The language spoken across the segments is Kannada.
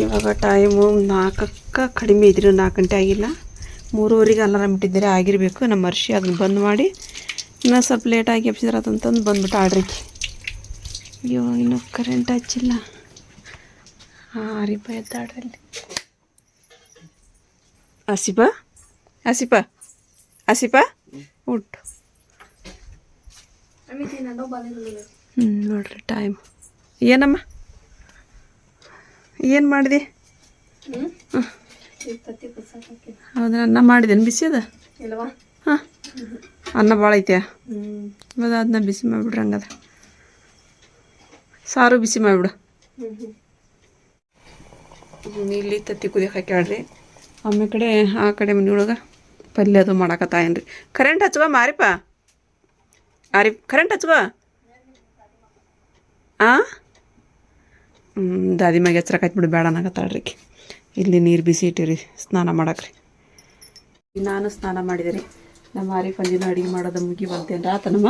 ಇವಾಗ ಟೈಮು ನಾಲ್ಕಕ್ಕೆ ಕಡಿಮೆ ಇದ್ರು ನಾಲ್ಕು ಗಂಟೆ ಆಗಿಲ್ಲ. ಮೂರುವರೆಗೆ ಅಲಾರಾಮ್ ಇಟ್ಟಿದ್ದಾರೆ ಆಗಿರಬೇಕು. ನಮ್ಮ ಅರ್ಶಿ ಅದನ್ನ ಬಂದ್ ಮಾಡಿ ಇನ್ನೂ ಸ್ವಲ್ಪ ಲೇಟಾಗಿ ಎಬ್ಸಿದ್ರ ಅಂತಂದು ಬಂದ್ಬಿಟ್ಟು ಆಡ್ರಿ ಅಯ್ಯೋ ಇನ್ನೂ ಕರೆಂಟ್ ಹಚ್ಚಿಲ್ಲ. ಹಾಂ ರೀಪ ಎದ್ದಾಡ್ರಲ್ಲಿ ಹಸಿಪ ಹಸಿಪ ಹಸಿಪ ಉಟ್ಟು ಹ್ಞೂ ನೋಡ್ರಿ ಟೈಮ್ ಏನಮ್ಮ? ಏನು ಮಾಡಿದೆ? ಹೌದಾ? ಅನ್ನ ಮಾಡಿದೇನು ಬಿಸಿ ಅದ? ಹಾಂ. ಅನ್ನ ಭಾಳ ಐತೆ. ಅದನ್ನ ಬಿಸಿ ಮಾಡಿಬಿಡ್ರಿ ಹಂಗದ. ಸಾರು ಬಿಸಿ ಮಾಡಿಬಿಡು. ಇಲ್ಲಿ ತತ್ತಿ ಕುದಿಯಕ್ಕೆ ಹಾಕ್ಯಾಳ್ರಿ. ಆಮೇಲೆ ಕಡೆ ಆ ಕಡೆ ಮನೆಯೊಳಗೆ ಪಲ್ಯ ಅದು ಮಾಡಾಕತ್ತಾಯನ್ರಿ. ಕರೆಂಟ್ ಹಚ್ಚುವ ಮಾರಿಪ್ಪ? ಆರಿ ಕರೆಂಟ್ ಹಚ್ಚುವ? ಆ? ದಾದಿ ಮ್ಯಾಗೆ ಎಚ್ಚರ ಬಿಡು ಬೇಡ ಅನ್ನಕತ್ತಾಳ್ರಿ ಆಕಿ. ಇಲ್ಲಿ ನೀರು ಬಿಸಿ ಇಟ್ಟಿರಿ ಸ್ನಾನ ಮಾಡಕ್ರಿ. ನಾನು ಸ್ನಾನ ಮಾಡಿದೆ ರೀ ನಮ್ಮ ಆರಿಫ್ ಅಂದಿನ ಅಡುಗೆ ಮಾಡೋದು ಮುಗಿ ಬಂತೇನ್ರ ಆತನಮ್ಮ?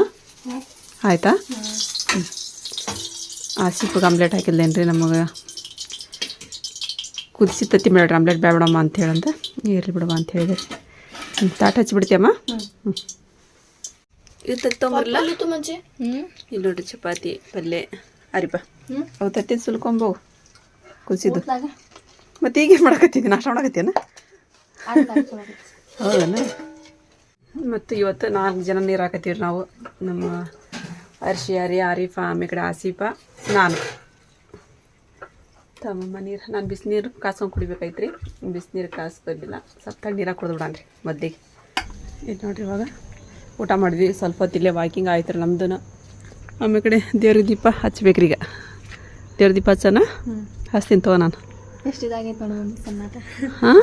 ಆಯ್ತಾ? ಆ ಸಿಪ್ಪಿಗೆ ಆಮ್ಲೆಟ್ ಹಾಕಿಲ್ಲೇನ್ರಿ ನಮಗೆ? ಕುದಿಸಿ ತತ್ತಿ ಮಾಡ್ರಿ ಆಮ್ಲೆಟ್ ಬೇಡಮ್ಮ ಅಂತ ಹೇಳಂತ ಇರಲಿ ಬಿಡಮ್ಮ ಅಂತ ಹೇಳಿದೆ. ಹ್ಞೂ ತಾಟ್ ಹಚ್ಚಿಬಿಡ್ತೀಯಮ್ಮ? ಹ್ಞೂ ಇದು ತತ್ತಿ ತೊಗೊಂಬರಲ್ಲ ಮಂಚೆ? ಇಲ್ಲಿ ನೋಡ್ರಿ ಚಪಾತಿ ಪಲ್ಯ. ಅರಿಬಾ. ಅವು ತತ್ತಿ ಸುಲ್ಕೊಂಬವು ಕುಸಿದು ಮತ್ತೆ ಈಗೇನು ಮಾಡಕತ್ತಿದ್ದೀನಿ ನಾಷ್ಟ ಮಾಡಕತ್ತೇನ ಹೌದನ? ಮತ್ತು ಇವತ್ತು ನಾಲ್ಕು ಜನ ನೀರು ಹಾಕತ್ತೀವಿ ನಾವು. ನಮ್ಮ ಅರ್ಶಿ ಹರಿ ಆರಿಫಾ ಆಮೇಲೆ ಕಡೆ ಆಸೀಫ ನಾನು. ತಮ್ಮ ನೀರು ನಾನು ಬಿಸಿನೀರು ಕಾಸ್ಕೊಂಡು ಕುಡಿಬೇಕಾಯ್ತು ರೀ ಬಿಸಿನೀರು ಕಾಸ್ಕೊಂಡಿಲ್ಲ. ಸ್ವಲ್ಪ ಕುಡಿದು ಕುಡ್ದು ಬಿಡಾನ್ರಿ ಮೊದಲಿಗೆ. ಇದು ನೋಡ್ರಿ ಇವಾಗ ಊಟ ಮಾಡಿದ್ವಿ. ಸ್ವಲ್ಪ ಹೊತ್ತು ಇಲ್ಲೇ ವಾಕಿಂಗ್ ಆಯ್ತು ರೀ ನಮ್ದು ಆಮೇಲೆ ಕಡೆ ದೇವ್ರ ದೀಪ ಹಚ್ಬೇಕ್ರಿ ಈಗ ದೇವ್ರ ದೀಪ ಹಚ್ಚನ ಹಚ್ತೀನಿ ತಗೋ ನಾನು. ಎಷ್ಟು ಇದಾಗೈತೆ ನೋಡು ಹಾಂ?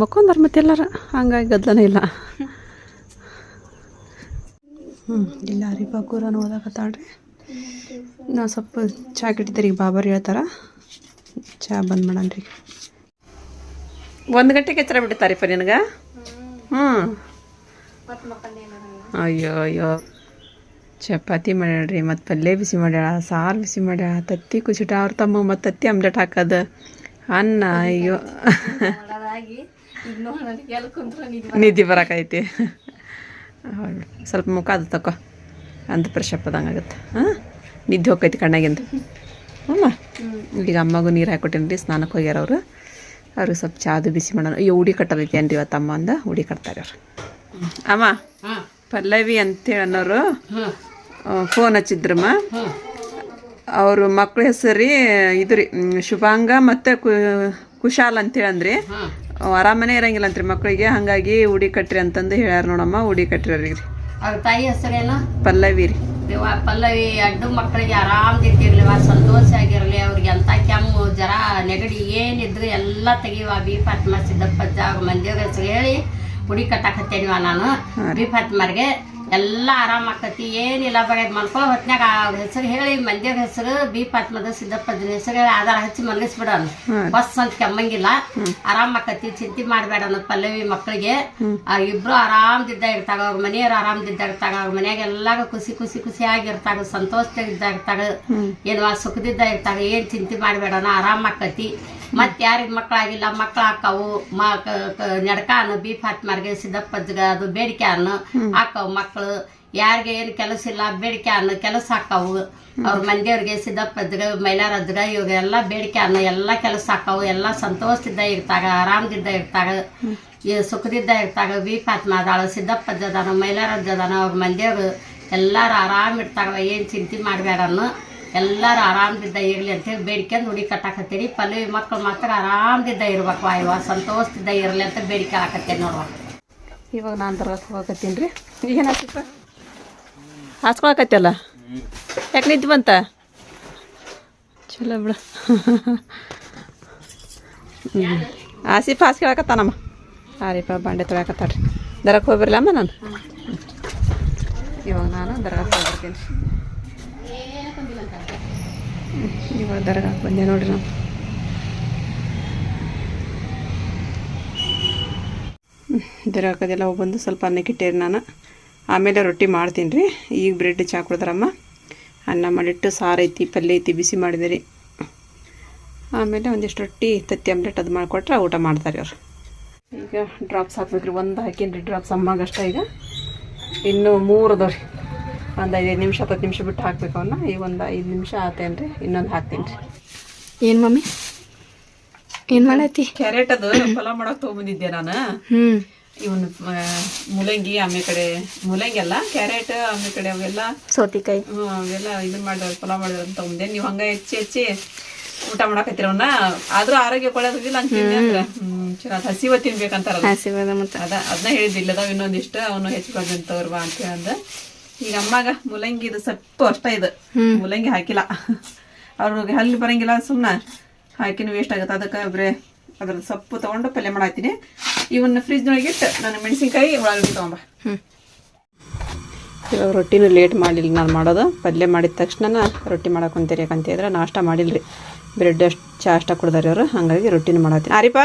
ಮಕ್ಕೊಂದಾರ ಮತ್ತೆ ಎಲ್ಲಾರ ಹಂಗಾಗಿ ಗದ್ದಲನೇ ಇಲ್ಲ. ಹ್ಞೂ ಇಲ್ಲ ರೀ ಬಗ್ಗೂರನು ಓದಾಕತ್ತಾಳ್ರಿ. ನಾ ಸ್ವಲ್ಪ ಚಹಾ ಕಿಟ್ಟಿದ್ರಿ ಈಗ ಬಾಬಾರು ಹೇಳ್ತಾರ. ಚಹಾ ಬಂದ್ ಮಾಡನ್ರಿ. ಒಂದು ಗಂಟೆಗೆ ಎಚ್ಚರ ಬಿಡ್ತಾರೀಪ ನಿನಗೆ? ಹ್ಞೂ ಅಯ್ಯೋ ಅಯ್ಯೋ. ಚಪಾತಿ ಮಾಡ್ಯಾಳ್ರಿ ಮತ್ತು ಪಲ್ಯ ಬಿಸಿ ಮಾಡ್ಯಾಳ, ಸಾರು ಬಿಸಿ ಮಾಡ್ಯಾಳ, ತತ್ತಿ ಕುಚಿಟ ಅವ್ರ ತಮ್ಮ ಮತ್ತು ತತ್ತಿ ಆಮ್ಲೆಟ್ ಹಾಕೋದು. ಅನ್ನ, ಅಯ್ಯೋ. ನಿದ್ದೆ ಬರಕೈತಿ. ಸ್ವಲ್ಪ ಮುಖ ಅದು ತಕೋ. ಅಂತ ಪ್ರಶಪ್ಪದಂಗೆ ಆಗುತ್ತೆ. ಹಾಂ? ನಿದ್ದೆ ಹೋಗೈತಿ ಕಣ್ಣಾಗಿಂದು. ಅಮ್ಮ ಈಗ ಅಮ್ಮಗೂ ನೀರು ಹಾಕೊಟ್ಟೇನಿ ರೀ ಸ್ನಾನಕ್ಕೆ ಹೋಗ್ಯಾರ ಅವರು. ಅವ್ರಿಗೆ ಸ್ವಲ್ಪ ಚಾದು ಬಿಸಿ ಮಾಡೋಣ. ಅಯ್ಯೋ, ಉಡಿ ಕಟ್ಟದೈತಿ ಏನ್ರಿ ಇವತ್ತು ಅಮ್ಮ ಅಂದ, ಉಡಿ ಕಟ್ತಾರೆ ಅವ್ರು. ಅಮ್ಮ. ಪಲ್ಲವಿ ಅಂತೇಳಿ ಅನ್ನೋರು ಫೋನ್ ಹಚ್ಚಿದ್ರಮ್ಮ. ಅವರು ಮಕ್ಳ ಹೆಸರು ರೀ ಇದು ರೀ ಶುಭಾಂಗ ಮತ್ತು ಕುಶಾಲ್ ಅಂತೇಳಿ ಅಂದ್ರಿ. ಆರಾಮನೆ ಇರಂಗಿಲ್ಲ ಅಂತ್ರಿ ಮಕ್ಕಳಿಗೆ ಹಾಗಾಗಿ ಉಡಿ ಕಟ್ರಿ ಅಂತಂದು ಹೇಳ್ಯಾರ ನೋಡಮ್ಮ ಉಡಿ ಕಟ್ರಿ ಅವ್ರಿಗೆ ಅವ್ರ ತಾಯಿ ಹೆಸರೇನು? ಪಲ್ಲವಿ ರೀ. ಪಲ್ಲವಿ ಅಡ್ಡು ಮಕ್ಕಳಿಗೆ ಆರಾಮ್ದಿಟ್ಟಿರ್ಲಿವ ಸಂತೋಷ ಆಗಿರಲಿ ಅವ್ರಿಗೆ ಎಂತ ಕೆಮ್ಮು ಜರ ನೆಗಡಿ ಏನಿದ್ರು ಎಲ್ಲ ತೆಗಿವ ಬಿ ಪಾತ್ಮ ಮಂದಿರ ಹೆಸರು ಹೇಳಿ ಹುಡಿ ಕಟ್ಟಾಕತ್ತೇನಿವ ನಾನು. ಬಿಫತ್ ಮರ್ಗೆ ಎಲ್ಲ ಆರಾಮ್ ಆಕತಿ. ಏನಿಲ್ಲ ಬಗೆದ್ ಹೊತ್ನ್ಯಾಗ ಅವ್ರ ಹೆಸರು ಹೇಳಿ ಮಂದಿರ ಹೆಸರು ಬಿ ಪಾತ್ಮದ ಸಿದ್ದಪ್ಪದ ಹೆಸರು ಹೇಳಿ ಆಧಾರ ಹಚ್ಚಿ ಮಲಗಿಸ್ಬಿಡೋನು ಬಸ್ ಅಂತ ಕೆಮ್ಮಂಗಿಲ್ಲ. ಆರಾಮ್ ಆಕತಿ. ಚಿಂತೆ ಮಾಡಬೇಡ ಅನ್ನೋದು ಪಲ್ಲವಿ ಮಕ್ಕಳಿಗೆ ಆ ಇಬ್ರು ಆರಾಮ್ದಿದ್ದ ಇರ್ತಾಗ ಅವ್ರ ಮನೆಯವ್ರು ಆರಾಮ್ದಿದ್ದ ಇರ್ತಾಗ ಅವ್ರ ಮನ್ಯಾಗ ಎಲ್ಲಾಗ ಖುಷಿ ಖುಷಿ ಖುಷಿಯಾಗಿರ್ತಾಗ ಇದ್ದಾಗ ಇರ್ತಾಗ. ಏನು ಸುಖದಿದ್ದ ಇರ್ತಾಗ. ಏನ್ ಚಿಂತೆ ಮಾಡಬೇಡನ ಆರಾಮ ಆಕತಿ. ಮತ್ ಯಾರಿಗೆ ಮಕ್ಕಳಾಗಿಲ್ಲ ಮಕ್ಳು ಹಾಕಾವು ಮ ನಡ್ಕ ಅನ್ನು ಬಿ ಫಾತ್ಮಾರ್ಗೆ ಸಿದ್ದಪ್ಪಜ್ಗ ಅದು ಬೇಡಿಕೆ ಅನ್ನು ಹಾಕಾವು ಮಕ್ಕಳು ಯಾರಿಗೆ ಏನು ಕೆಲಸ ಇಲ್ಲ ಬೇಡಿಕೆ ಅನ್ನು ಕೆಲಸ ಹಾಕವು. ಅವ್ರ ಮಂದಿಯವ್ರಿಗೆ ಸಿದ್ದಪ್ಪಜ್ಗ ಮೈಲಾರಜ್ಗ ಎಲ್ಲ ಬೇಡಿಕೆ ಅನ್ನು ಎಲ್ಲ ಕೆಲಸ ಹಾಕವು ಎಲ್ಲ ಸಂತೋಷದಿಂದ ಇರ್ತಾಗ ಆರಾಮದಿಂದ ಇರ್ತಾಗ ಈ ಸುಖದಿಂದ ಇರ್ತಾಗ ವಿ ಫಾತ್ಮಾ ಅದಾಳ ಸಿದ್ದಪ್ಪಜ್ಜ ಅದಾನ ಮೈಲಾರಜ್ಜ ಅದಾನ ಅವ್ರ ಮಂದಿಯವ್ರು ಎಲ್ಲಾರು ಆರಾಮ್ ಇರ್ತಾಗ ಏನು ಚಿಂತೆ ಮಾಡ್ಬೇಡನ್ನು ಎಲ್ಲಾರು ಆರಾಮದಿಂದ ಅಂತ ಅಂತೇಳಿ ಬೇಡ್ಕೊಂಡು ಹುಡಿ ಕಟ್ಟಾಕತ್ತೀರಿ. ಪಲ್ಲವಿ ಮಕ್ಕಳು ಮಾತ್ರ ಆರಾಮದಿಂದ ಇರ್ಬೇಕು. ವಾಯುವ ಸಂತೋಷದಿಂದ ಇರಲಿ ಅಂತ ಬೇಡಿಕೆ ಹಾಕತ್ತೇನೆ ನೋಡುವ. ಇವಾಗ ನಾನು ತರಕ್ಕೆ ಹೋಗತ್ತೀನಿ ರೀ. ಏನಾಗ್ತಿಪ್ಪ ಹಾಸ್ಕೊಳಕತ್ತಲ್ಲ? ಯಾಕೆ ನಿದ್ದು ಬಂತ? ಚಲೋ ಬಿಡ. ಆಸಿಫ್ ಹಾಸ್ಕೊಳಕತ್ತಾನಮ್ಮ ಆರಿಪ ಬಂಡೆ ತೊಳ್ಯಾಕತ್ತಾಳ್ರಿ. ದರಕ್ಕೆ ಹೋಗಿರಲಮ್ಮ ನಾನು? ಇವಾಗ ನಾನು ದರಕ್ಕೆ ಹೋಗ್ಬರ್ತೀನಿ. ಇವಾಗ ದರ್ಗಾಕ್ಕೆ ಬಂದೆ ನೋಡ್ರಿ ನಾವು. ದರ್ಗಾಕದೆಲ್ಲ ಬಂದು ಸ್ವಲ್ಪ ಅನ್ನಕ್ಕೆ ಇಟ್ಟೇರಿ ನಾನು. ಆಮೇಲೆ ರೊಟ್ಟಿ ಮಾಡ್ತೀನಿ ರೀ. ಈಗ ಬ್ರೆಡ್ ಚಾ ಕೊಡ್ತಾರಮ್ಮ ಅನ್ನ ಮಾಡಿಟ್ಟು ಸಾರು ಐತಿ, ಪಲ್ಯ ಐತಿ, ಬಿಸಿ ಮಾಡಿದೆ ರೀ ಆಮೇಲೆ ಒಂದಿಷ್ಟು ರೊಟ್ಟಿ, ತತ್ತಿ ಆಮ್ಲೆಟ್ ಅದು ಮಾಡಿಕೊಟ್ರೆ ಊಟ ಮಾಡ್ತಾರೆ ಅವ್ರು. ಈಗ ಡ್ರಾಪ್ಸ್ ಹಾಕ್ಬೇಕ್ರಿ. ಒಂದು ಹಾಕೀನಿ ಡ್ರಾಪ್ಸ್ ಅಮ್ಮಾಗಷ್ಟ ಈಗ. ಇನ್ನು ಮೂರು ಅದಾವ್ರಿ. ಒಂದು ಐದೈದು ನಿಮಿಷ ಹತ್ತು ನಿಮಿಷ ಬಿಟ್ಟು ಹಾಕ್ಬೇಕು ಅವನ್ನ ಈಗ ಒಂದು ಐದು ನಿಮಿಷ ಆತೇನು ರೀ ಇನ್ನೊಂದು ಹಾಕ್ತೀನಿ ರೀ ಏನ್ ಮಮ್ಮಿ? ಏನ್ ಮಾಡತ್ತಿ ಕ್ಯಾರೆಟ್ ಅದು ಪಲಾವ್ ಮಾಡೋಕೆ ತೊಗೊಂಬಂದಿದ್ದೆ ನಾನು. ಹ್ಞೂ ಇವನು ಮುಲಂಗಿ ಆಮೇಲೆ ಕಡೆ ಮೂಲಂಗಿ ಅಲ್ಲ ಕ್ಯಾರೆಟ್ ಆಮೇಲೆ ಕಡೆ ಅವೆಲ್ಲ ಸೌತಿಕಾಯಿ. ಹ್ಞೂ ಅವೆಲ್ಲ ಇದನ್ನ ಮಾಡಿದ್ರೆ ಪಲಾವ್ ಮಾಡಿದ್ರೆ ಅಂತ ತೊಗೊಂಡೆ ನೀವು ಹಂಗೆ ಹೆಚ್ಚಿ ಹೆಚ್ಚಿ ಊಟ ಮಾಡಕತ್ತೀರ ಅವನ್ನ ಆದ್ರೂ ಆರೋಗ್ಯ ಕೊಡೋದಿಲ್ಲ ಅಂತ ಅಂದ್ರೆ. ಹ್ಮ್ ಚಲೋ ಅದ್ ಹಸಿವ ತಿನ್ಬೇಕಂತಾರಲ್ಲ. ಹಸಿವಾದ ಮತ್ತ. ಅದ ಅದನ್ನ ಹೇಳಿದ್ದಿಲ್ಲದ ಅದಾವ ಇನ್ನೊಂದಿಷ್ಟು ಅವನು ಹೆಚ್ಚು ಅಂತ ಹೇಳಂದ. ಈಗ ಅಮ್ಮಗ ಮುಲಂಗಿ ಇದು ಸಪ್ಪು ಅಷ್ಟ ಇದು. ಮುಲಂಗಿ ಹಾಕಿಲ್ಲ. ಅವ್ರಿಗೆ ಹಲ್ಲಿ ಬರಂಗಿಲ್ಲ ಸುಮ್ಮನೆ ಹಾಕಿನ ವೇಸ್ಟ್ ಆಗುತ್ತೆ. ಅದಕ್ಕೆ ಬರೇ ಅದ್ರ ಸೊಪ್ಪು ತಗೊಂಡು ಪಲ್ಯ ಮಾಡಾತೀನಿ ಇವನ್ನ ಫ್ರಿಜ್ನೊಳಗೆ ಇಟ್ಟು ನಾನು ಮೆಣಸಿನ್ಕಾಯಿ ಒಳಗಡೆ ತಗೊಂಬ. ಹ್ಮ್. ಇವಾಗ ರೊಟ್ಟಿನೂ ಲೇಟ್ ಮಾಡಿಲ್ಲ ನಾನು ಮಾಡೋದು. ಪಲ್ಯ ಮಾಡಿದ ತಕ್ಷಣ ರೊಟ್ಟಿ ಮಾಡಕ್ಕೆ ಕುಂತೀರಿ ಯಾಕಂತ ಹೇಳಿದ್ರೆ ನಾಷ್ಟ ಮಾಡಿಲ್ರಿ. ಬ್ರೆಡ್ ಅಷ್ಟು ಚಾ ಅಷ್ಟ ಕೊಡ್ದಾರೆ ಅವರು ಹಾಗಾಗಿ ರೊಟ್ಟಿನೂ ಮಾಡತ್ತೀನಿ. ಆರಿಪಾ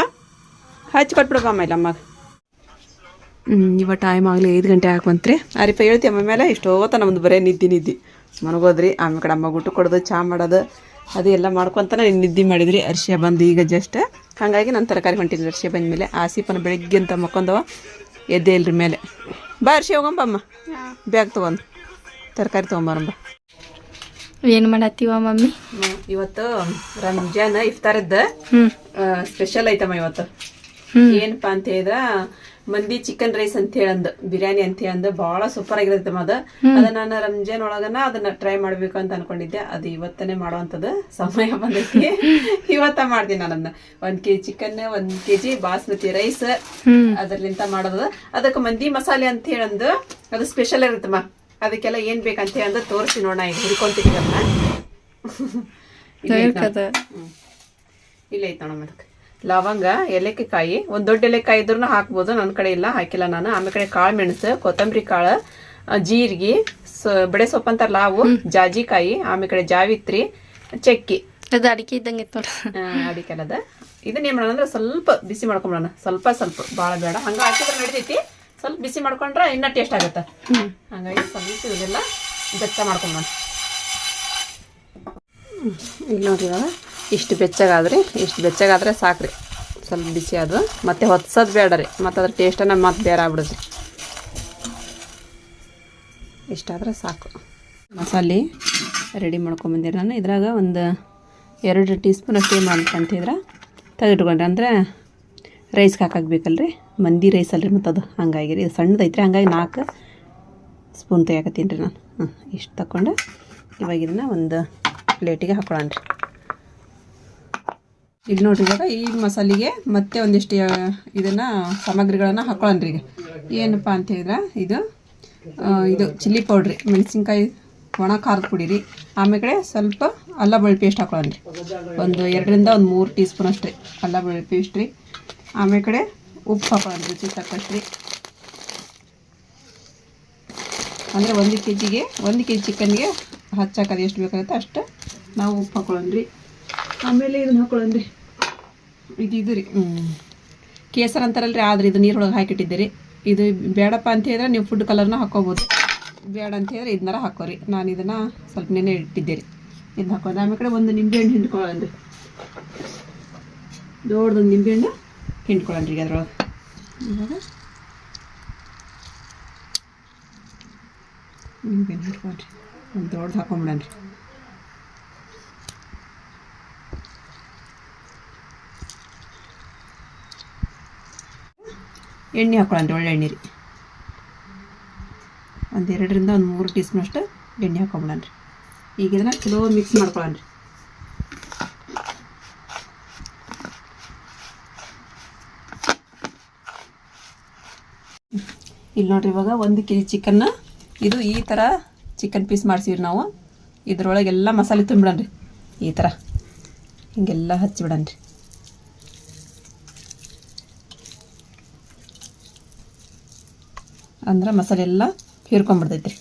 ಹಚ್ಚಿ ಕೊಟ್ಬಿಡಪ್ಪ ಆಮೇಲೆ ಅಮ್ಮಗೆ ಇವಾಗ ಟೈಮ್ ಆಗಲಿ ಐದು ಗಂಟೆ ಹಾಕೊಂತ್ರಿ ಅರಿಪ ಹೇಳ್ತಿ ಅಮ್ಮ ಮೇಲೆ ಇಷ್ಟು ಹೋತ ನಮ್ದು ಬರೀ ನಿದ್ದೆ ನಿದ್ದೆ. ಮನಗೋದ್ರಿ ಆಮೇಲೆ ಕಡೆ ಅಮ್ಮ ಊಟ ಕೊಡೋದು ಚಾ ಮಾಡೋದು ಅದು ಎಲ್ಲ ಮಾಡ್ಕೊತಾನೆ ನಿದ್ದೆ ಮಾಡಿದ್ರಿ. ಅರ್ಶಿಯ ಬಂದು ಈಗ ಜಸ್ಟ್ ಹಾಗಾಗಿ ನಾನು ತರಕಾರಿ ಹೊಂಟಿಲ್ಲ ಅರ್ಶಿಯ ಬಂದ ಮೇಲೆ. ಆಸಿಪನ ಬೆಳಗ್ಗೆ ಅಂತ ಮಕ್ಕೊಂದವ ಎದ್ದೇ ಇಲ್ರಿ ಮೇಲೆ. ಬಾ ಅರ್ಶಿ ಹೋಗಂಬಮ್ಮ ಬ್ಯಾಗ್ ತೊಗೊಂಡು. ತರಕಾರಿ ತೊಗೊಂಬರಮ್ಮ ಏನು ಮಾಡತ್ತೀವ ಮಮ್ಮಿ? ಇವತ್ತು ರಂಜಾನ್ ಇಫ್ತಾರದ್ದ ಸ್ಪೆಷಲ್ ಐತಮ್ಮ ಇವತ್ತು. ಏನಪ್ಪ ಏನಪ್ಪಾ ಅಂತ ಹೇಳಿದ್ರ ಮಂದಿ ಚಿಕನ್ ರೈಸ್ ಅಂತ ಹೇಳಂದ ಬಿರಿಯಾನಿ ಅಂತ ಹೇಳಂದ ಬಹಳ ಸೂಪರ್ ಆಗಿರುತ್ತೆ ಅದ ಅದ ನಾನು ರಂಜಾನ್ ಒಳಗನ ಅದನ್ನ ಟ್ರೈ ಮಾಡ್ಬೇಕು ಅಂತ ಅನ್ಕೊಂಡಿದ್ದೆ. ಅದು ಇವತ್ತನೇ ಮಾಡುವಂತದ್ದು. ಸಮಯ ಬಂದೈತಿ. ಇವತ್ತ ಮಾಡ್ತೀನಿ ನಾನು ಅದನ್ನ. ಒಂದ್ ಕೆಜಿ ಚಿಕನ್ ಒಂದ್ ಕೆಜಿ ಬಾಸ್ಮತಿ ರೈಸ್ ಅದರ್ಲಿಂತ ಮಾಡೋದು. ಅದಕ್ಕೆ ಮಂದಿ ಮಸಾಲೆ ಅಂತ ಹೇಳಂದು ಅದು ಸ್ಪೆಷಲ್ ಇರುತ್ತಮ್ಮ ಅದಕ್ಕೆಲ್ಲ ಏನ್ ಬೇಕಂತ ಹೇಳಂದ ತೋರಿಸಿ ನೋಡೋಣ ಈಗ ಇಲ್ಲ ಅದನ್ನ. ಇಲ್ಲೇ ನೋಡು. ಐತೆ ನೋಡಮ್ಮ ಅದಕ್ಕೆ. ಲವಂಗ ಎಲೆಕಾಯಿ ಒಂದು ದೊಡ್ಡ ಎಲೆಕಾಯಿ ಇದ್ರೂ ಹಾಕ್ಬೋದು. ನನ್ನ ಕಡೆ ಇಲ್ಲ ಹಾಕಿಲ್ಲ ನಾನು. ಆಮೇಲೆ ಕಡೆ ಕಾಳು ಮೆಣಸು ಕೊತ್ತಂಬರಿ ಕಾಳು ಜೀರಿಗೆ ಬಡೆ ಸೊಪ್ಪು ಅಂತಾರಲ್ಲ ಅವು ಜಾಜಿಕಾಯಿ ಆಮೇಲೆ ಕಡೆ ಜಾವಿತ್ರಿ ಚಕ್ಕಿ. ಅದು ಅಡಿಕೆ ಇದ್ದಂಗೆ ಇತ್ತು ಅಲ್ಲದ ಅಡಿಕೆಲ್ಲದ ಇದನ್ನ ಏನ್ ಮಾಡೋಣ ಅಂದ್ರೆ ಸ್ವಲ್ಪ ಬಿಸಿ ಮಾಡ್ಕೊಂಬಿಡೋಣ. ಸ್ವಲ್ಪ ಸ್ವಲ್ಪ ಭಾಳ ಬೇಡ. ಹಂಗ ಹಾಕಿದ್ರೆ ನಡಿತೈತಿ ಸ್ವಲ್ಪ ಬಿಸಿ ಮಾಡ್ಕೊಂಡ್ರೆ ಇನ್ನೂ ಟೇಸ್ಟ್ ಆಗುತ್ತೆ. ಹಾಗಾಗಿ ಸ್ವಲ್ಪ ಇದೆಲ್ಲ ಬೆಚ್ಚ ಮಾಡ್ಕೊಂಬೋಣ ಇಲ್ಲಿ ನೋಡಿ ಇವಾಗ. ಇಷ್ಟು ಬೆಚ್ಚಗಾದ್ರಿ, ಇಷ್ಟು ಬೆಚ್ಚಗಾದ್ರೆ ಸಾಕ್ರಿ. ಸ್ವಲ್ಪ ಬಿಸಿ ಅದು ಮತ್ತೆ ಹೊತ್ಸೋದು ಬೇಡ ರೀ. ಮತ್ತು ಅದ್ರ ಟೇಸ್ಟನ್ನ ಮತ್ತೆ ಬೇರೆ ಆಗ್ಬಿಡುತ್ತೆ. ಇಷ್ಟಾದ್ರೆ ಸಾಕು. ಮಸಾಲೆ ರೆಡಿ ಮಾಡ್ಕೊಂಬಂದಿರಿ ನಾನು. ಇದ್ರಾಗ ಒಂದು ಎರಡು ಟೀ ಸ್ಪೂನ್ ಅಷ್ಟೇ ಮಾಡ್ಕೊಂತಿದ್ರೆ ತೆಗೆದಿಟ್ಕೊಂಡ್ರೆ ಅಂದರೆ ರೈಸ್ಗೆ ಹಾಕಾಕ್ಬೇಕಲ್ರಿ ಮಂದಿ ರೈಸ್ ಅಲ್ರಿ ಮತ್ತು ಅದು. ಹಂಗಾಗಿ ರೀ. ಇದು ಸಣ್ಣದೈತ್ರಿ ಹಂಗಾಗಿ ನಾಲ್ಕು ಸ್ಪೂನ್ ತೆಗಿಯಕತ್ತೀನಿ ರೀ ನಾನು. ಹ್ಞೂ ಇಷ್ಟು ತಗೊಂಡು ಇವಾಗ ಇದನ್ನ ಒಂದು ಪ್ಲೇಟಿಗೆ ಹಾಕೊಳ್ಳೋಣ ರೀ. ಇಲ್ಲಿ ನೋಡ್ರಿ ಇವಾಗ ಈ ಮಸಾಲೆಗೆ ಮತ್ತೆ ಒಂದಿಷ್ಟು ಇದನ್ನು ಸಾಮಗ್ರಿಗಳನ್ನು ಹಾಕೊಳ್ಳೋಣ ಈಗ. ಏನಪ್ಪ ಅಂತ ಹೇಳಿದ್ರೆ, ಇದು ಇದು ಚಿಲ್ಲಿ ಪೌಡ್ರಿ, ಮೆಣಸಿನ್ಕಾಯಿ, ಒಣ ಖಾರದ ಪುಡಿ ರೀ. ಆಮೇಲೆ ಸ್ವಲ್ಪ ಅಲ್ಲ ಬಳ್ಳಿ ಪೇಸ್ಟ್ ಹಾಕೊಳ್ಳೋಣ ಒಂದು ಎರಡರಿಂದ ಒಂದು ಮೂರು ಟೀ ಸ್ಪೂನ್ ಅಷ್ಟೇ ಅಲ್ಲ ಬಳ್ಳಿ ಪೇಸ್ಟ್ ರೀ. ಆಮೇಲೆ ಕಡೆ ಉಪ್ಪು ಹಾಕೊಳ್ಳೋಣ ರುಚಿ ತಕ್ಕಷ್ಟು ರೀ ಅಂದರೆ ಒಂದು ಕೆ ಜಿಗೆ ಒಂದು ಕೆ ಜಿ ಚಿಕನ್ಗೆ ಹಚ್ಚಾಕದು ಎಷ್ಟು ಬೇಕಾಗುತ್ತೆ ಅಷ್ಟು ನಾವು ಉಪ್ಪು ಹಾಕೊಳ್ಳೋಣ ರೀ ಆಮೇಲೆ ಇದನ್ನ ಹಾಕೊಳ್ಳಿ ರೀ. ಇದು ಇದು ರೀ. ಕೇಸರ ರೀ ಆದ್ರೆ ಇದು ನೀರೊಳಗೆ ಹಾಕಿಟ್ಟಿದ್ದೀರಿ. ಇದು ಬೇಡಪ್ಪ ಅಂತ ಹೇಳಿದ್ರೆ ನೀವು ಫುಡ್ ಕಲರ್ನ ಹಾಕೋಬೋದು. ಬೇಡ ಅಂತ ಹೇಳಿದ್ರೆ ಇದನ್ನಾರ ಹಾಕೋರಿ. ನಾನು ಇದನ್ನು ಸ್ವಲ್ಪ ನೆನೆ ಇಟ್ಟಿದ್ದೆ ರೀ ಇದನ್ನ ಹಾಕೋದು ಆಮೇಲೆ ಕಡೆ ಒಂದು ನಿಂಬೆಹಣ್ಣು ಹಿಂಡ್ಕೊಳ್ಳೋಣ ರೀ. ದೊಡ್ಡದೊಂದು ನಿಂಬೆಹಣ್ಣು ಹಣ್ಣು ರೀ ಅದ್ರೊಳಗೆ. ಇವಾಗ ನಿಂಬೆಹಣ್ಣು ಹಿಂಡ್ಕೊಂಡ್ರಿ ಒಂದು ದೊಡ್ಡದು ಹಾಕೊಂಬಿಡೋಣ ಎಣ್ಣೆ ಹಾಕೊಳ್ಳೋಣ ಒಳ್ಳೆ ಎಣ್ಣೆ ರೀ. ಒಂದು ಎರಡರಿಂದ ಒಂದು ಮೂರು ಟೀ ಸ್ಪೂನ್ ಅಷ್ಟು ಎಣ್ಣೆ ಹಾಕೊಂಬಿಡೋಣ ರೀ ಈಗ ಇದನ್ನು ಚಲೋ ಮಿಕ್ಸ್ ಮಾಡ್ಕೊಳ್ಳೋಣ ರೀ. ಇಲ್ಲಿ ನೋಡ್ರಿ ಇವಾಗ ಒಂದು ಕೆ ಜಿ ಚಿಕನ್ನ ಇದು ಈ ಥರ ಚಿಕನ್ ಪೀಸ್ ಮಾಡ್ಸಿವ್ರಿ ನಾವು. ಇದರೊಳಗೆಲ್ಲ ಮಸಾಲೆ ತುಂಬಿಡೋಣ ರೀ. ಈ ಥರ ಹಿಂಗೆಲ್ಲ ಹಚ್ಚಿಬಿಡೋಣ ಅಂದ್ರೆ ಮಸಾಲೆ ಎಲ್ಲ ಹೀರ್ಕೊಂಡ್ಬಿಡ್ತೈತೆ ರೀ